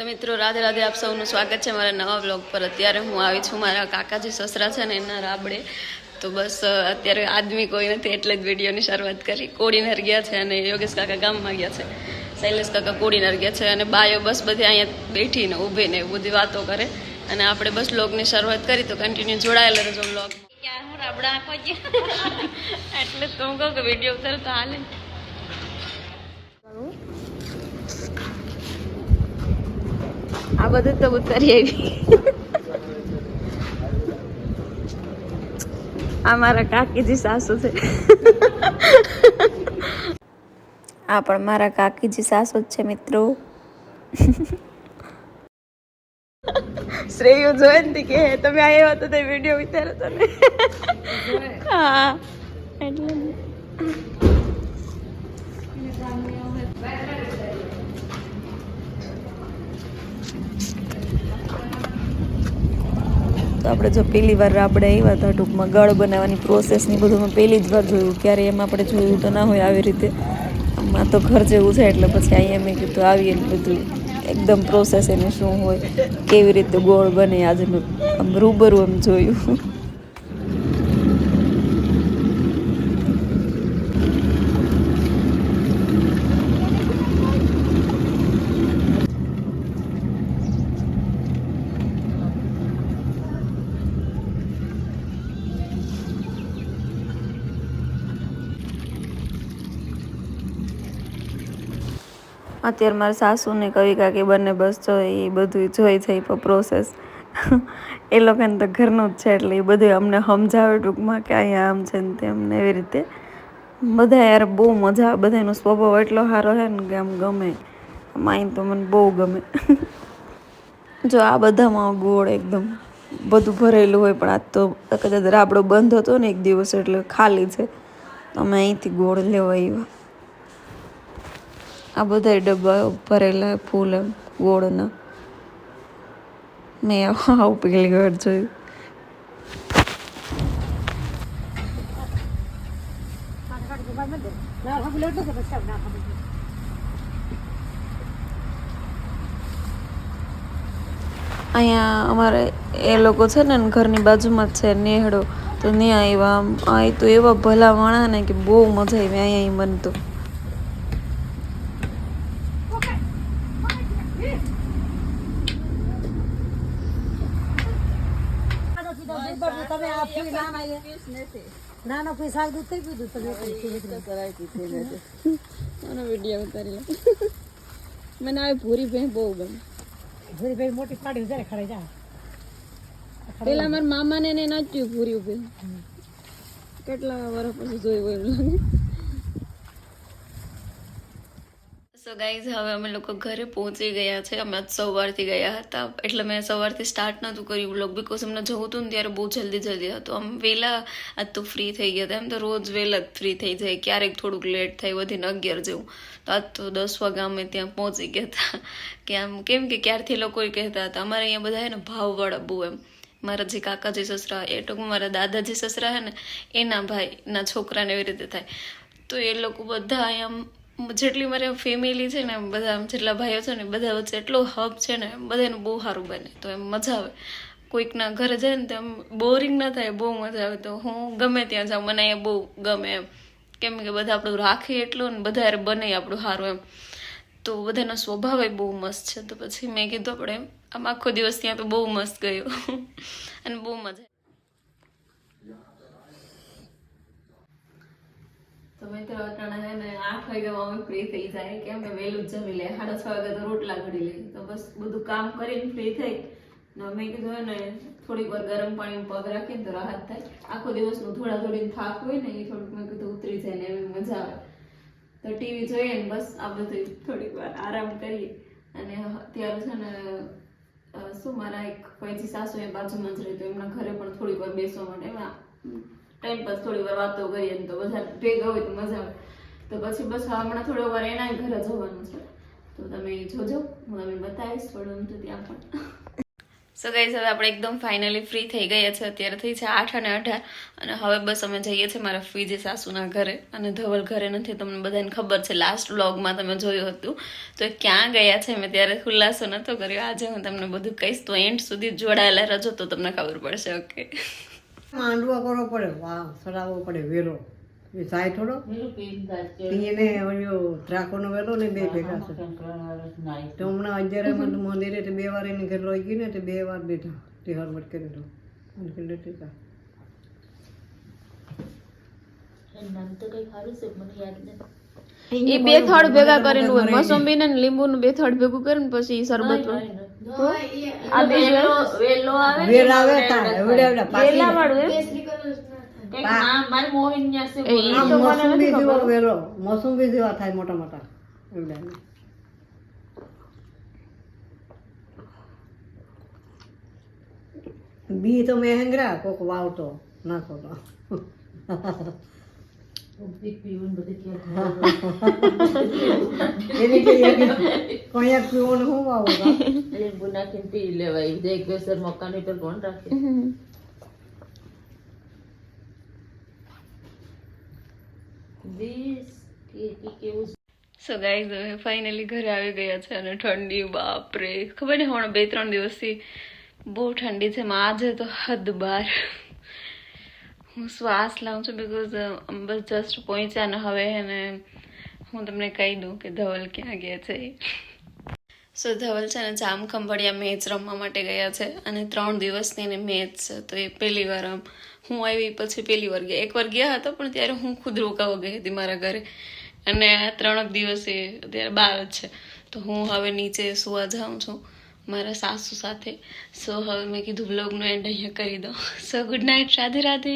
તો મિત્રો, રાધે રાધે આપ સૌનું સ્વાગત છે મારા નવા બ્લોગ પર. અત્યારે હું આવી છું મારા કાકાજી સસરા છે ને એના રાબડે. તો બસ અત્યારે આદમી કોઈ નથી એટલે જ વિડીયોની શરૂઆત કરી. કોડીનર ગયા છે અને યોગેશ કાકા ગામમાં ગયા છે. શૈલેષ કાકા કોડીનર ગયા છે અને બાયો બસ બધી અહીંયા બેઠીને ઊભીને બધી વાતો કરે. અને આપણે બસ બ્લોગની શરૂઆત કરી તો કન્ટિન્યુ જોડાયેલા રહેજો બ્લોગ રાબડા રબડા એટલે તો કહું કે વીડિયો ઉતર તો હાલે. આ બધું તો ઉતારી આવી. આ મારા કાકીજી સાસુ છે. આ પણ મારા કાકીજી સાસુ જ છે મિત્રો. શ્રેયો જોયે ને કે તમે આવ્યા તો તે વીડિયો ઉતાર્યો તો ને હા. એટલે. તો આપણે જો પહેલી વાર આપણે આવ્યા હતા ટૂંકમાં ગળ બનાવવાની પ્રોસેસની બધું મેં પહેલી જ વાર જોયું. ક્યારે એમ આપણે જોયું તો ના હોય આવી રીતે. આમાં તો ઘર જેવું છે એટલે પછી અહીંયા મેં કીધું આવીએ બધું. એકદમ પ્રોસેસ એની શું હોય, કેવી રીતે ગોળ બને આજે મેં આમ રૂબરૂ એમ જોયું. અત્યારે મારા સાસુ ને કવિ કાકી બંને બસ જો એ બધું જોઈ છે પ્રોસેસ એ લોકોને તો ઘરનું જ છે એટલે એ બધું અમને સમજાવે ટૂંકમાં કે અહીંયા આમ છે ને તેમ ને એવી રીતે. બધા યાર બહુ મજા બધાનો સ્વભાવ એટલો સારો છે ને કે આમ ગમે. માઇન તો મને બહુ ગમે. જો આ બધામાં ગોળ એકદમ બધું ભરેલું હોય, પણ આજ તો કદાચ રાબડો બંધ હતો ને એક દિવસ એટલે ખાલી છે. અમે અહીંથી ગોળ લેવા આવ્યા. આ બધા ડબ્બા ભરેલા ફૂલ એમ, ગોળના. મેં આવું પહેલી વાર જોયું. અહીંયા અમારે એ લોકો છે ને, ઘરની બાજુમાં જ છે, નેહડો. તો ત્યાં આવ્યા આમ આ તો એવા ભલા માણા ને કે બહુ મજા આવી, અહીંયા મને તો તમે આ ફૂલ નાના એ ના ફૂલ શાક દૂધ થઈ પીધું તમે મને વીડિયો ઉતારી લો. મને આવે ભૂરી ભાઈ બહુ ગમે. ભૂરી ભાઈ મોટી પાડી જાય ખરે જા. પેલા મારા મામાને ને નાચ્યું ભૂરી ઉભે કેટલા વર્ષ પછી જોયું હોય એવું લાગે. સો ગાઈઝ હવે અમે લોકો ઘરે પહોંચી ગયા છે. અમે આજ સવારથી ગયા હતા. એટલે મેં સવારથી સ્ટાર્ટ નહોતું કર્યું બ્લોગ બિકોઝ અમને જવું હતું ને ત્યારે બહુ જલ્દી જલ્દી હતું. આમ વહેલા આજ તો ફ્રી થઈ ગયા હતા. એમ તો રોજ વહેલા જ ફ્રી થઈ જાય. ક્યારેક થોડુંક લેટ થાય, વધીને અગિયાર જેવું. તો આજ તો દસ વાગે અમે ત્યાં પહોંચી ગયા હતા. કે આમ કેમ કે ક્યારથી લોકો કહેતા હતા, અમારે અહીંયા બધા ને ભાવવાળા બહુ એમ. મારા જે કાકાજી સસરા એ ટૂંકમાં મારા દાદાજી સસરા હે ને, એના ભાઈના છોકરાને એવી રીતે થાય. તો એ લોકો બધા આમ જેટલી મારે ફેમિલી છે ને, બધા જેટલા ભાઈઓ છે ને, બધા વચ્ચે એટલો હબ છે ને બધાનું બહુ સારું બને. તો એમ મજા આવે. કોઈકના ઘરે જાય ને તો એમ બોરિંગ ના થાય, બહુ મજા આવે. તો હું ગમે ત્યાં જાઉં, મને અહીંયા બહુ ગમે એમ. કેમ કે બધા આપણું રાખે એટલું ને, બધા બને આપણું સારું એમ. તો બધાનો સ્વભાવ બહુ મસ્ત છે. તો પછી મેં કીધું આપણે આમ આખો દિવસ ત્યાં તો બહુ મસ્ત ગયો. અને બહુ મજા તો મિત્રો અટાણા ને આઠ વાગ્યામાં અમે ફ્રી થઈ જાય. કેમ કે વહેલું જ જમી લે. સાડા છ વાગ્યા તો રોટલા ઘડી લે. તો બસ બધું કામ કરીને ફ્રી થઈ. ને મેં કીધું હે ને, થોડીક ગરમ પાણીમાં પગ રાખીને તો રાહત થાય. આખો દિવસનું થોડા થોડી થાક હોય ને, એ થોડુંક મેં કીધું ઉતરી જાય ને મજા આવે. ટીવી જોઈએ ને બસ આ બધું થોડીક આરામ કરીએ. અને અત્યારે છે ને શું એક ભાઈજી સાસુ એ બાજુમાં જ રહેતો. એમના ઘરે પણ થોડીક વાર બેસવા માટે. એમાં ટાઈમ પાસ થોડી વાર વાતો કરીએ તો બધા ભેગા હોય તો મજા આવે. તો પછી બસ હમણાં થોડો વાર એના ઘરે જવાનું છે. તો તમે જોજો, હું તમને બતાવીશ થોડું તો ત્યાં પણ. સો ગાઈઝ હવે આપણે એકદમ ફાઇનલી ફ્રી થઈ ગયા છે. અત્યારે થઈ છે આઠ અને અઢાર. અને હવે બસ અમે જઈએ છીએ મારા ફીજે સાસુના ઘરે. અને ધવલ ઘરે નથી. તમને બધાને ખબર છે લાસ્ટ વ્લોગમાં તમે જોયું હતું. તો ક્યાં ગયા છે? મેં ત્યારે ખુલાસો નહોતો કર્યો. આજે હું તમને બધું કહીશ. તો એન્ડ સુધી જોડાયેલા રજો તો તમને ખબર પડશે ઓકે માંડવો કરવો પડે વાહ સડાવવો પડે વેલો. એ થાય થોડો. એને ત્રાકોનો વેલો ને બે ભેગા તો હમણાં અગિયારે મને મંદિરે તે બે વાર એની ઘેર લઈ ગઈ ને તે બે વાર બેઠા. તે હરવટ કરી દો અને કે લેતી. એ બે થડ ભેગા કરેલું હોય મોસંબી ને લીંબુ નું બે થડ ભેગું કરીને પછી શરબત આ બીજું વેલો આવે વેલ આવે થાય. એવડે એવડે પાકી વાળું મોસંબી જેવો વેલો મોસંબી જેવા થાય મોટા મોટા એવડે બી તો મેં હેંગરા કોક વાવતો નાખો તો. સો ગાઈઝ ફાઇનલી ઘરે આવી ગયા છે અને ઠંડી બાપરે. ખબર ને હમણાં બે ત્રણ દિવસથી બહુ ઠંડી છે માં આજે તો હદ બાર. હું શ્વાસ લાવું છું બિકોઝ બસ જસ્ટ પહોંચ્યા ને હવે અને હું તમને કહી દઉં કે ધવલ ક્યાં ગયા છે. સો ધવલ છે ને જામ ખંભાળિયા મેચ રમવા માટે ગયા છે અને ત્રણ દિવસની એને મેચ છે. તો એ પહેલી વાર હું આવી પછી પહેલી વાર ગયા. એક વાર ગયા હતા, પણ ત્યારે હું ખુદ રોકાવા ગઈ હતી મારા ઘરે. અને ત્રણ દિવસે અત્યારે બાર જ છે. તો હું હવે નીચે સુવા જાઉં છું. મારા સાસુ સાથે. સો હવે મેં કીધું બ્લોગનું એન્ડ અહીંયા કરી દો. So good night Radhe Radhe